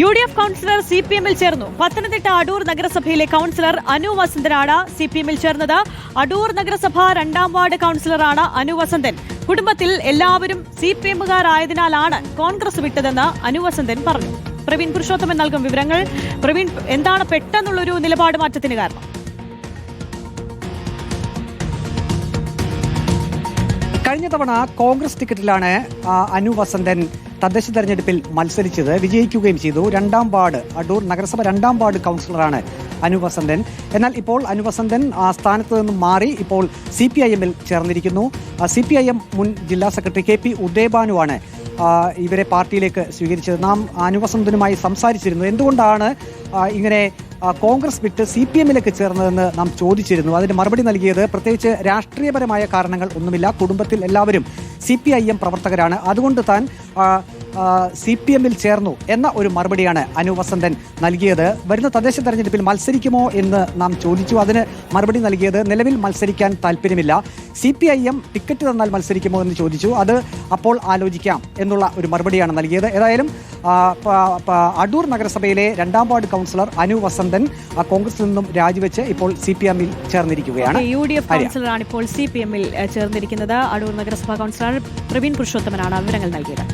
U D F councillor C P എമ്മിൽ ചേർന്നു. പത്തനംതിട്ട അടൂർ നഗരസഭയിലെ കൗൺസിലർ അനു വസന്തനാണ് സി പി എമ്മിൽ ചേർന്നത്. അടൂർ നഗരസഭ രണ്ടാം വാർഡ് കൗൺസിലറാണ് അനു വസന്തൻ. കുടുംബത്തിൽ എല്ലാവരും സി പി എമ്മുകാരായതിനാലാണ് കോൺഗ്രസ് വിട്ടതെന്ന് അനു വസന്തൻ പറഞ്ഞു. പ്രവീൺ പുരുഷോത്തമൻ നൽകും വിവരങ്ങൾ. പ്രവീൺ എന്താണ് പെട്ടെന്നുള്ളൊരു നിലപാട് മാറ്റത്തിന് കാരണം? കഴിഞ്ഞ തവണ കോൺഗ്രസ് ടിക്കറ്റിലാണ് അനു വസന്തൻ തദ്ദേശ തെരഞ്ഞെടുപ്പിൽ മത്സരിച്ചത് വിജയിക്കുകയും ചെയ്തു. രണ്ടാം വാർഡ് അടൂർ നഗരസഭ രണ്ടാം വാർഡ് കൗൺസിലറാണ് അനുവസന്തൻ എന്നാൽ ഇപ്പോൾ അനുവസന്തൻ ആ സ്ഥാനത്ത് നിന്നും മാറി ഇപ്പോൾ സി പി ഐ എമ്മിൽ ചേർന്നിരിക്കുന്നു. സി പി ഐ എം മുൻ ജില്ലാ സെക്രട്ടറി കെ പി ഉദയബാനുവാണ് ഇവരെ പാർട്ടിയിലേക്ക് സ്വീകരിച്ചത്. നാം അനുവസന്തനുമായി സംസാരിച്ചിരുന്നു. എന്തുകൊണ്ടാണ് ഇങ്ങനെ കോൺഗ്രസ് വിട്ട് സി പി എമ്മിലേക്ക് ചേർന്നതെന്ന് നാം ചോദിച്ചിരുന്നു. അതിന് മറുപടി നൽകിയത് പ്രത്യേകിച്ച് രാഷ്ട്രീയപരമായ കാരണങ്ങൾ ഒന്നുമില്ല. കുടുംബത്തിൽ എല്ലാവരും സി പി ഐ എം പ്രവർത്തകരാണ്. അതുകൊണ്ട് താൻ സി പി എമ്മിൽ ചേർന്നു എന്ന ഒരു മറുപടിയാണ് അനുവസന്തൻ നൽകിയത്. വരുന്ന തദ്ദേശ തെരഞ്ഞെടുപ്പിൽ മത്സരിക്കുമോ എന്ന് നാം ചോദിച്ചു. അതിന് മറുപടി നൽകിയത് നിലവിൽ മത്സരിക്കാൻ താല്പര്യമില്ല. C P I M ticket തന്നാൽ മത്സരിക്കുമോ എന്ന് ചോദിച്ചു. അത് അപ്പോൾ ആലോചിക്കാം എന്നുള്ള ഒരു മറുപടിയാണ് നൽകിയത്. ഏതായാലും അടൂർ നഗരസഭയിലെ രണ്ടാം വാർഡ് കൗൺസിലർ അനു വസന്തൻ കോൺഗ്രസിൽ നിന്നും രാജിവെച്ച് ഇപ്പോൾ സി പി എമ്മിൽ ചേർന്നിരിക്കുകയാണ്. യു ഡി എഫ് കൗൺസിലറാണ് ഇപ്പോൾ സി പി എമ്മിൽ ചേർന്നിരിക്കുന്നത്. അടൂർ നഗരസഭാ കൗൺസിലർ പ്രവീൺ പുരുഷോത്തമനാണ് വിവരങ്ങൾ നൽകിയത്.